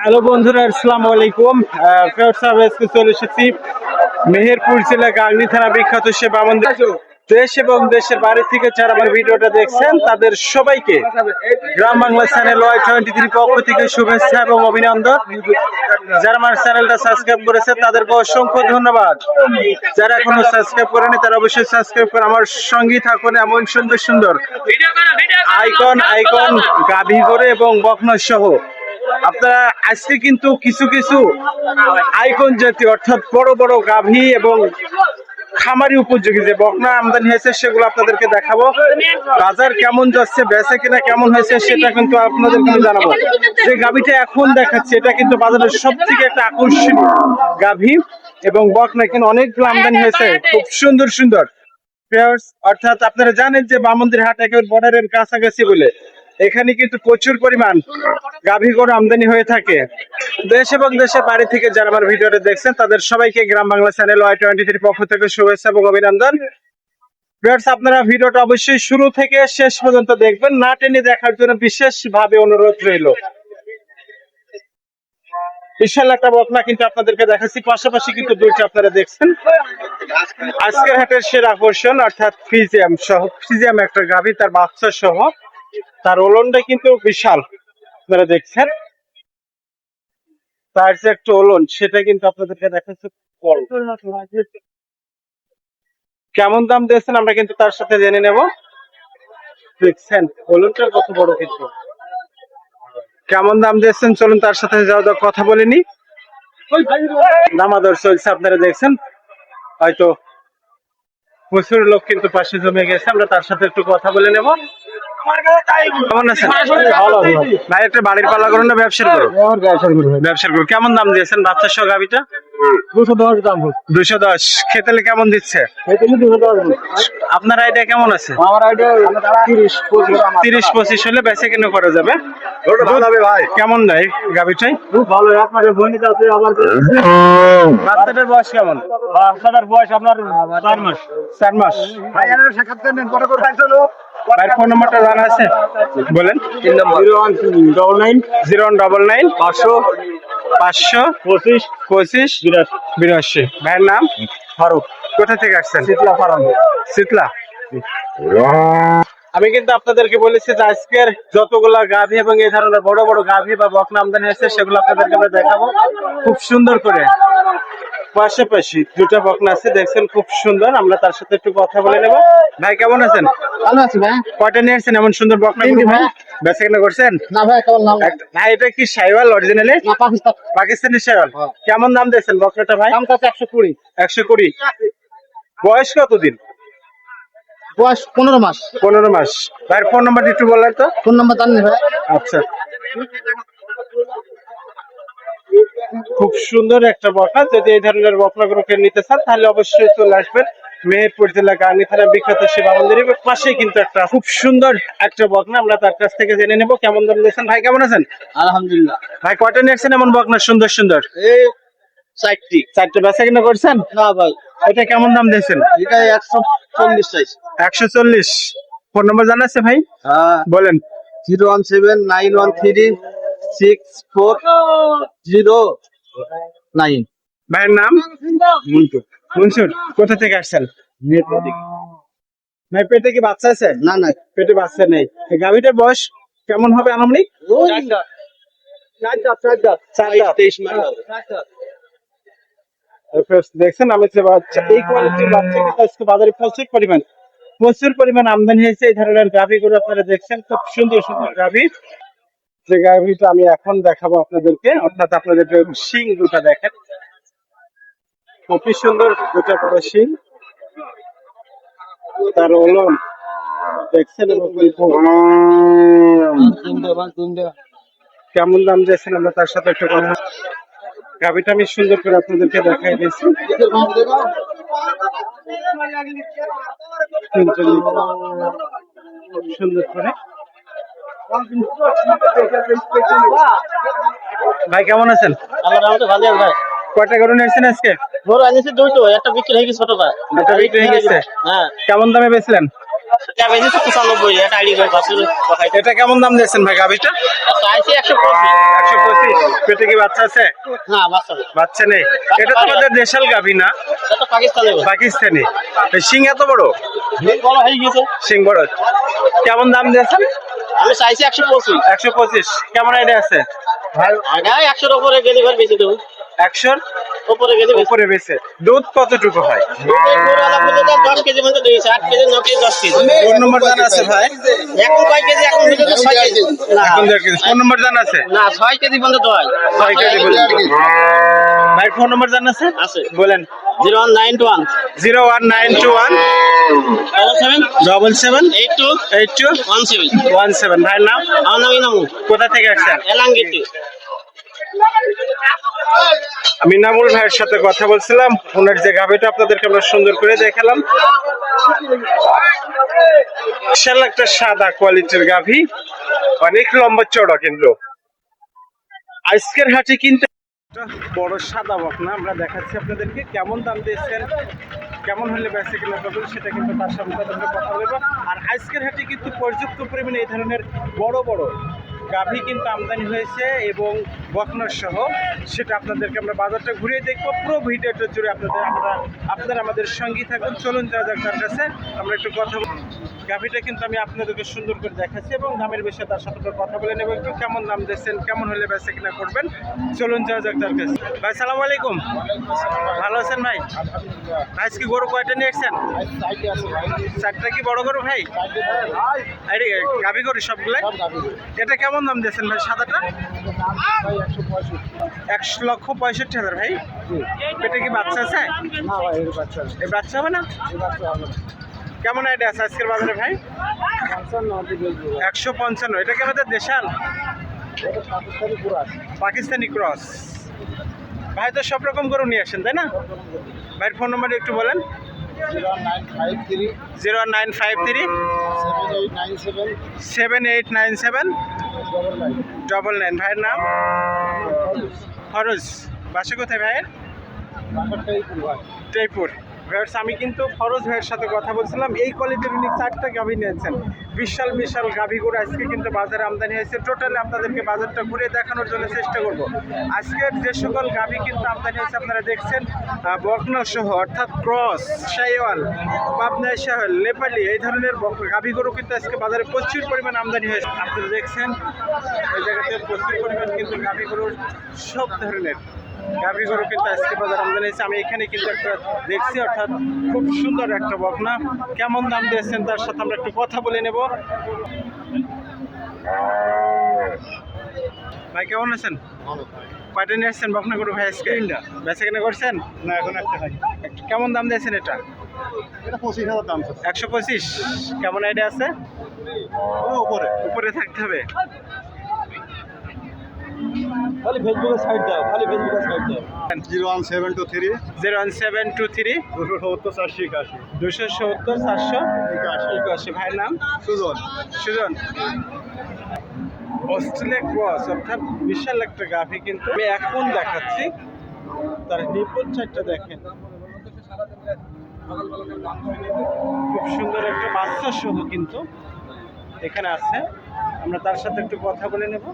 Hello বন্ধুরা আসসালামু আলাইকুম। ফেরত সার্ভিসকে চলে এসেছি মেহেরপুর জেলা গাংনি থানা বিখ্যাত সেবা মন্দির দেশ। এবং দেশের বাড়ি থেকে যারা আমার ভিডিওটা দেখছেন তাদের সবাইকে Gram Bangla channel Y twenty three পক্ষ থেকে শুভেচ্ছা এবং অভিনন্দন। যারা আমার চ্যানেলটা সাবস্ক্রাইব করেছে তাদেরকে অসংখ্য ধন্যবাদ। যারা এখনও সাবস্ক্রাইব করেনি তারা অবশ্যই সাবস্ক্রাইব করে আমার সঙ্গেই থাকুন এমন সুন্দর সুন্দর আইকন আইকন গাভী করে এবং বকনা সহ। আপনারা আজকে কিন্তু কিছু কিছু আইকন জাতীয় অর্থাৎ বড় বড় গাভী এবং খামারি উপযোগী যে বকনা আমদানি হয়েছে, সেগুলো আপনাদেরকে দেখাবো। বাজার কেমন যাচ্ছে, বেচা কিনা কেমন হয়েছে, সেটা কিন্তু আপনাদেরকে আমি জানাব। যে গাভীটা এখন দেখাচ্ছে, এটা কিন্তু বাজারের সব থেকে একটা আকর্ষণীয় গাভী এবং বকনা এখানে অনেকগুলো আমদানি হয়েছে। খুব সুন্দর সুন্দর। অর্থাৎ আপনারা জানেন যে বামন্দির হাট একেবারে বর্ডারের কাছাকাছি বলে। এখানে কিন্তু প্রচুর পরিমাণ গাভী গরু আমদানি হয়ে থাকে। দেশ এবং দেশের বাড়ি থেকে যারা আমার ভিডিওটা দেখছেন, তাদের সবাইকে Gram Bangla channel Y twenty three পক্ষ থেকে শুভেচ্ছা এবং অভিনন্দন। আপনারা ভিডিওটা অবশ্যই শুরু থেকে শেষ পর্যন্ত দেখবেন, না টেনে দেখার জন্য বিশেষ ভাবে অনুরোধ রইল। বিশাল একটা বকনা কিন্তু আপনাদেরকে দেখাচ্ছি, পাশাপাশি কিন্তু দুইটা আপনারা দেখছেন। আজকের হাটের সেরা আকর্ষণ, অর্থাৎ ফিজিয়াম সহ ফিজিয়াম একটা গাভী, তার বাচ্চা সহ। তার ওলনটা কিন্তু বিশাল। আপনারা দেখছেন? তার যে একটা ওলন, সেটা কিন্তু আপনাদেরকে দেখাচ্ছে কেমন দাম দিয়েছেন আমরা কিন্তু তার সাথে জেনে নেব। দেখছেন, ওলনটা কত বড় কিন্তু। কেমন দাম দিয়েছেন? চলুন তার সাথে যাওয়া কথা বলিনি দামাদর চলছে, আপনারা দেখছেন? হয়তো প্রচুর লোক কিন্তু পাশে জমে গেছে, আমরা তার সাথে একটু কথা বলে নেব। কেমন আছেন? ভাই একটা বাড়ির পালা করুন না ব্যবসার করো ব্যবসার করো কেমন দাম দিয়েছেন বাচ্চা সহ গাভিটা? দুশো দশ দাম দুশো দশ। খেতেলে কেমন দিচ্ছে? আপনার আইডিয়া কেমন আছে? আমার আইডিয়া তিরিশ পঁচিশ। হলে বেচে কিনে করা যাবে। ভাই। কেমন দেয় গাভিটাই? খুব ভালো আপনার বইনিতে আছে আবার বাচ্চাটার বয়স কেমন? বাচ্চাটার বয়স আপনার চার মাস। চার মাস। ভাইয়ের ফোন নাম্বারটা জানা আছে? বলেন। Zero one double nine zero one double nine পাঁচশো। পাঁচশো পঁচিশ। পঁচিশ বিরাশি। বিরাশি। ভাইয়ের নাম? ফারুক। কোথা থেকে আসছেন? শীতলা ফারাম শীতলা। আমি কিন্তু আপনাদেরকে বলেছি যে আজকের যতগুলা গাভী এবং এই ধরনের বড় বড় গাভী বা বকনা আমদানি হয়েছে সেগুলো আপনাদেরকে আমরা দেখাবো। খুব সুন্দর করে। পাশাপাশি দুটো বকনা আছে দেখছেন খুব সুন্দর। আমরা তার সাথে একটু কথা বলে নেব। ভাই কেমন আছেন? ভালো আছি ভাই। কয়টা নিয়ে আসছেন এমন সুন্দর বকনা ভাই। বেচা কেনা করছেন? না ভাই কেমন নাম। ভাই এটা কি সাইওয়াল অরিজিনালি না পাকিস্তান। পাকিস্তানি সাইওয়াল হ্যাঁ। কেমন দাম দিয়েছেন বকনাটা ভাই? দাম কাছে একশো কুড়ি। একশো কুড়ি। বয়স কতদিন? বয়স পনেরো মাস। পনেরো মাস। ভাইয়ের ফোন নাম্বার একটু বললেন তো। ফোন নাম্বার জানেন ভাই। আচ্ছা। খুব সুন্দর একটা বকনা। যদি এই ধরনের বকনাগুলোকে নিতে চান তাহলে অবশ্যই চলে আসবেন মেহেরপুর জেলা গার্নি থানা বিখ্যাত শিবা মন্দিরের পাশেই কিন্তু একটা খুব সুন্দর একটা বকনা। আমরা তার কাছ থেকে জেনে নেব কেমন দাম দিয়েছেন ভাই কেমন আছেন? আলহামদুলিল্লাহ। ভাই কয়টা নিয়েছেন এমন বকনা? সুন্দর সুন্দর। এই চারটি। চারটে বেচা কিনা করছেন? না ভাই। এটা কেমন দাম দিয়েছেন? এটা একশো চল্লিশ সাইজ একশো চল্লিশ। ফোন নম্বর জানা আছে ভাই? হ্যাঁ। বলেন। Zero one seven nine one three six four zero nine ভাইয়ের নাম? মন্টু। মনসুর কোথা থেকে আসছেন? ভাই পেটে। কি বাচ্চা আছে? না না। পেটে বাচ্চা নেই। বয়স কেমন হবে আনুমানিক? চার দাঁত। তেইশ মাস। First দেখছেন আমি এই কোয়ালিটির বাচ্চা আজকে বাজারে প্রচুর পরিমাণ। প্রচুর পরিমাণ আমদানি হয়েছে। এই ধরনের গাভী গুলো আপনারা দেখছেন। খুব সুন্দর সুন্দর গাভী। যে গাভীটা আমি এখন দেখাবো আপনাদেরকে, অর্থাৎ আপনাদের শিং দুটা দেখেন। খুবই সুন্দর দুটা বড় শিং। তার ওলন, দেখছেন কেমন দাম দিয়েছেন আমরা তার সাথে একটু কথা গাভীটা আমি সুন্দর করে আপনাদেরকে দেখাই দিয়েছি। সুন্দর করে। ভাই কেমন আছেন? ভালো ভাই। কয়টা গরু নিয়েছেন আজকে? গরু আনিছি দুইটো একটা বিক্রি হয়ে গেছে ছোট ভাই। একটা বিক্রি হয়ে গেছে? হ্যাঁ। কেমন দামে বেচলেন? এটা বেশি পঁচানব্বই এটা আইডি করে বাসের কথাই এটা কেমন দাম দিয়েছেন ভাই গাভিটা? একশো পঁচিশ। পেটে কি বাচ্চা আছে? বাচ্চা নেই। এটা দেশাল গাভি না। পাকিস্তানে শিং এত বড়? বড় হয়ে গেছে শিং বড়। কেমন দাম দিয়েছেন? আমি চাইছি একশো পঁচিশ। একশো পঁচিশ। কেমন আইডিয়া আছে? আগে একশোর উপরে গেলে বেশি দেবো। একশোর? উপরে গেলে উপরে বেশি। দুধ কতটুকু হয়? এই গরুওয়ালা বলে যে দশ কেজি মতো দিয়েছে আট কেজি ন কেজি দশ কেজি। ফোন নম্বর জানা আছে ভাই? এখন কয় কেজি? এখন পর্যন্ত ছয় কেজি। এখন দেড় কেজি। ফোন নম্বর জানা আছে? না ছয় কেজি পর্যন্ত দয় ছয় কেজি বলুন। ভাই ফোন নম্বর জানা আছে? আছে। বলেন। Zero one nine two one. Zero one nine two one. Double seven. Double seven. Eight two. Eight two. One seven. One seven. ভাইয়ের নাম? আমার নাম। ইনামু কোথা থেকে আসছেন? এলাঙ্গিটি আমি নামুল ভাইয়ের সাথে কথা বলছিলাম। ওনার যে গাভিটা আপনাদেরকে আমরা সুন্দর করে দেখালাম। বিশাল একটা সাদা কোয়ালিটির গাভি। অনেক লম্বা চড়া কিন্তু। আজকের হাটে কিনতে বড় সাদা বকনা আমরা দেখাচ্ছি আপনাদেরকে কেমন দাম দিয়েছেন, কেমন হলে বেঁচে কিনা করবেন সেটা কিন্তু তার সামনে কথা বলব। আর আজকের হাটে কিন্তু পর্যাপ্ত পরিমাণে এই ধরনের বড় বড় গাভী কিন্তু আমদানি হয়েছে এবং বকনার সহ, সেটা আপনাদেরকে আমরা বাজারটা ঘুরিয়ে দেখব। পুরো ভিডিওটা জুড়ে আপনাদের, আমরা, আপনারা আমাদের সঙ্গী থাকুন চলুন যাওয়া যাক তার কাছে, আমরা একটু কথা গাভীটা কিন্তু আমি আপনাদেরকে সুন্দর করে দেখাচ্ছি এবং দামের বিষয়ে তার সাথে কথা বলে নেব একটু, কেমন দাম দিচ্ছেন কেমন হলে বেঁচে কিনা করবেন। চলুন যাওয়া যাক তার কাছে। ভাই, সালাম আলাইকুম। আছেন ভাই? আজকে গরু কয়টা নিয়ে এসছেন? চারটা কি বড় গরু ভাই? আরে গাভী গরু সবগুলাই? এটা কেমন দাম দিয়েছেন ভাই সাদাটা একশো লক্ষ পঁয়ষট্টি হাজার ভাই? পেটে কি বাচ্চা আছে? এই বাচ্চা হবে না? কেমন আইডিয়া আছে আজকের বাজারে ভাই? একশো পঞ্চান্ন এটা কি আমাদের দেশাল? পাকিস্তানি ক্রস। ভাই তো সব রকম করে নিয়ে আসেন তাই না? ভাইয়ের ফোন নাম্বার একটু বলেন। Zero nine five three seven eight nine seven double nine ভাইয়ের নাম? ফরজ। বাসা কোথায় ভাইয়ের? জয়পুর ভাইয়ার্স আমি কিন্তু ফরজ ভাইয়ের সাথে কথা বলছিলাম। এই কোয়ালিটির উনি চারটা গাভী নিয়েছেন। বিশাল বিশাল গাভীগুলো আজকে কিন্তু বাজারে আমদানি হয়েছে। টোটালি আপনাদেরকে বাজারটা ঘুরে দেখানোর জন্য চেষ্টা করব। আজকের যে সকল গাভী কিন্তু আমদানি হয়েছে, আপনারা দেখছেন বকনা সহ অর্থাৎ ক্রস, শাইওয়াল, পাবনা শাহল নেপালি এই ধরনের গাভীগুলো কিন্তু আজকে বাজারে প্রচুর পরিমাণ আমদানি হয়েছে। আপনারা দেখছেন, এই জায়গাতে প্রচুর পরিমাণ কিন্তু গাভীগুলো সব ধরনের গাভী গরু কিন্তু আজকে বাজার আমদানি হয়েছে। আমি এখানে কিন্তু একটা দেখছি অর্থাৎ খুব সুন্দর একটা বকনা। কেমন দাম দিয়েছেন তার সাথে আমরা একটু কথা বলে নেব। ভাই কেমন আছেন? কয়টা নিয়ে আসছেন বকনা গরু ভাই আজকে? বেচা কেনা করছেন? না এখন একটা কেমন দাম দিয়েছেন এটা? একশো পঁচিশ। কেমন আইডিয়া আছে? ও উপরে। উপরে থাকতে হবে। খালি ফেসবুকে সাইড দাও খালি ফেসবুকে সাইড দাও। Zero one seven two three. Zero one seven two three. দুশো সত্তর চারশো একাশি। দুশো সত্তর চারশো একাশি একাশি ভাইয়ের নাম? সুজন। সুজন। অস্ট্রেলিয়া ক্রস অর্থাৎ বিশাল একটা গাভি কিন্তু। আমি এখন দেখাচ্ছি তার নিপুণ চারটা দেখেন। খুব সুন্দর একটা বাচ্চা সহ কিন্তু এখানে আছে। আমরা তার সাথে একটু কথা বলে নেব।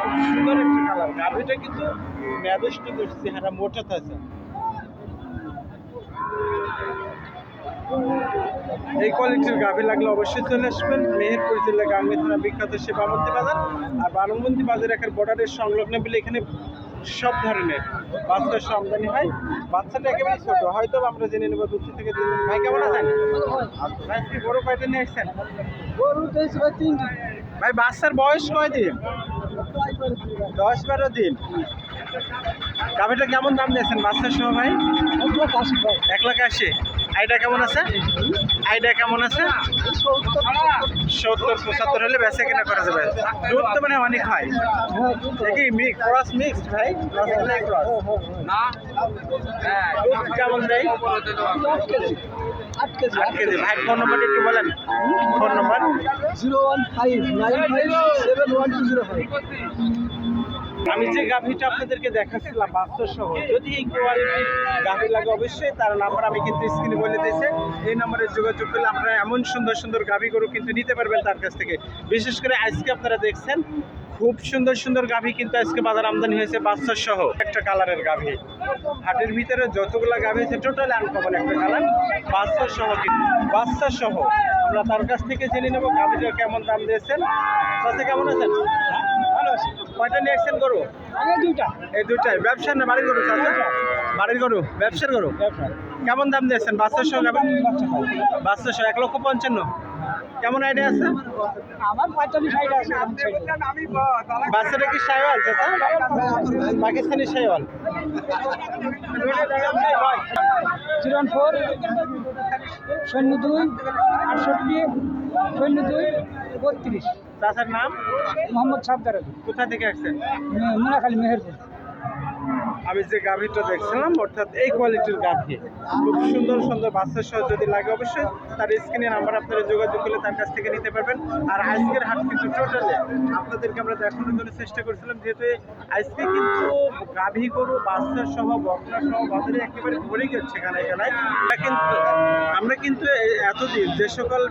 খুব সুন্দর একটা কালার গাভিটা কিন্তু ম্যাদেষ্ট চেহারা মোটা আছে এই কোয়ালিটির গাভি লাগলে অবশ্যই চলে আসবেন। মেহেরপুর জেলা গাঙ্গি থানা বিখ্যাত সে বামন্দি বাজার আর বারমন্দি বাজার একের বর্ডারের সংলগ্ন বলে এখানে সব ধরনের বাচ্চার আমদানি হয়। বাচ্চাটা একেবারে ছোট, হয়তো আমরা জেনে নেব দু থেকে তিন ভাই, কেমন আছেন? ভাই বড় কয়টা নিয়ে আসছেন? ভাই, বাচ্চার বয়স কয় দিন দশ বারো দিন। গাভিটা কেমন দাম দিয়েছেন? বাচ্চার সহ ভাই? এক লাখ আশি। আইডিয়া কেমন আছে? আইডিয়া কেমন আছে? সত্তর, পঁচাত্তর হলে বেচা কেনা করা যাবে। দুধ তো মানে অনেক হয়। কি মিক্স, ক্রস মিক্স, ভাই? দুধ কেমন দেয়? আট কেজি। ভাই, ফোন নম্বর একটু বলেন। Phone zero one five nine five seven one two zero five. আমি যে গাভীটা আপনাদেরকে দেখাচ্ছিলাম বাস্তব সহ, যদি এই কোয়ালিটির গাভী লাগে অবশ্যই তার নাম্বার আমি কিন্তু স্ক্রিনে বলে দিয়েছে। এই নম্বরে যোগাযোগ করলে আপনারা এমন সুন্দর সুন্দর গাভী গরু কিন্তু নিতে পারবেন তার কাছ থেকে। বিশেষ করে আজকে আপনারা দেখছেন, খুব সুন্দর সুন্দর গাভী কিন্তু আজকে বাজার আমদানি হয়েছে বাচ্চার সহ। একটা কালারের গাভী। হাটের ভিতরে যতগুলা গাভী আছে টোটাল আনকমন একটা কালার। বাচ্চার সহ কিন্তু বাচ্চার সহ। আমরা তার কাছ থেকে জেনে নেব গাভীটা কেমন দাম দিয়েছেন। চাষে কেমন আছেন? ভালো আছি। কয়টা নিয়ে আসছেন গরু? দুইটা। এই দুটাই ব্যবসার না বাড়ির গরু বাড়ির গরু ব্যবসার গরু? কেমন দাম দিয়েছেন? বাচ্চার সহ কেমন? বাচ্চার সহ এক লক্ষ পঞ্চান্ন। কেমন আইডিয়া আছে? আমার পঁয়তাল্লিশ আছে বাচ্চাটা কি সাইওয়াল পাকিস্তানি সাইওয়াল। Zero four. শূন্য দুই আটষট্টি শূন্য দুই বত্রিশ। চাচার নাম? মোহাম্মদ সাবদার আলী। কোথা থেকে আসছেন? মুনাখালী মেহেরপুর। আমি যে গাভীটা দেখছিলাম, অর্থাৎ এই কোয়ালিটির গাভী। খুব সুন্দর সুন্দর বাচ্চা সহ যদি লাগে অবশ্যই তার স্ক্রিনে নাম্বার আপনারা যোগাযোগ করলে তার কাছ থেকে নিতে পারবেন। আর আজকের হাট কিন্তু টোটালি আপনাদেরকে আমরা দেখানোর জন্য চেষ্টা করছিলাম, যেহেতু আজকে কিন্তু গাভী গরু, বাচ্চা সহ বকরা সহ বাজারে একেবারে ভরে গেছে এখানে এখানে। কিন্তু, আমরা কিন্তু এতদিন যে সকল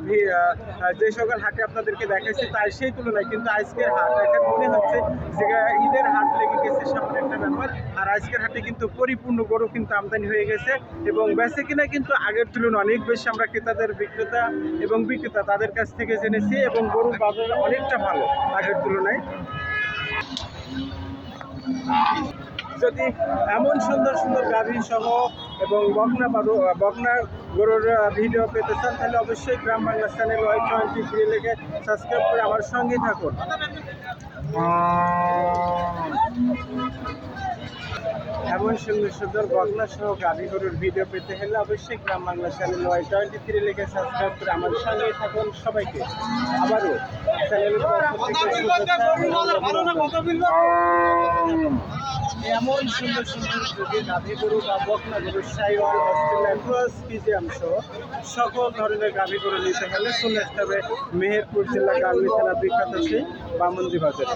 যে সকল হাটে আপনাদেরকে দেখাচ্ছি তাই সেই তুলনায় কিন্তু আজকের হাট, এখন মনে হচ্ছে যে ঈদের হাট লেগে গেছে সামনে একটা ব্যাপার। আর আজকের হাটে কিন্তু পরিপূর্ণ গরু কিন্তু আমদানি হয়ে গেছে এবং বেচে কিনা কিন্তু আগের তুলনায় অনেক বেশি আমরা ক্রেতাদের বিক্রেতা এবং বিক্রেতা তাদের কাছ থেকে জেনেছি এবং গরুর বাজার অনেকটা ভালো আগের তুলনায়। যদি এমন সুন্দর সুন্দর গাভী সহ এবং বকনা বারো, বকনা গরুর ভিডিও পেতে চান, তাহলে অবশ্যই Gram Bangla channel Y twenty three লেগে সাবস্ক্রাইব করে আমার সঙ্গেই থাকুন। এমন সুন্দর সুন্দর বকনা সহ গাভী গরুর ভিডিও পেতে হলে অবশ্যই Gram Bangla channel Y twenty three লেগে সাবস্ক্রাইব করে আমার থাকুন সবাইকে। আবারও এমন সুন্দর সুন্দর যদি বা সাইওয়াল সকল ধরনের গাভী গরু নিতে হলে চলে আসতে হবে মেহেরপুর জেলা গাভী থানা বিখ্যাত সেই বামন্দি বাজারে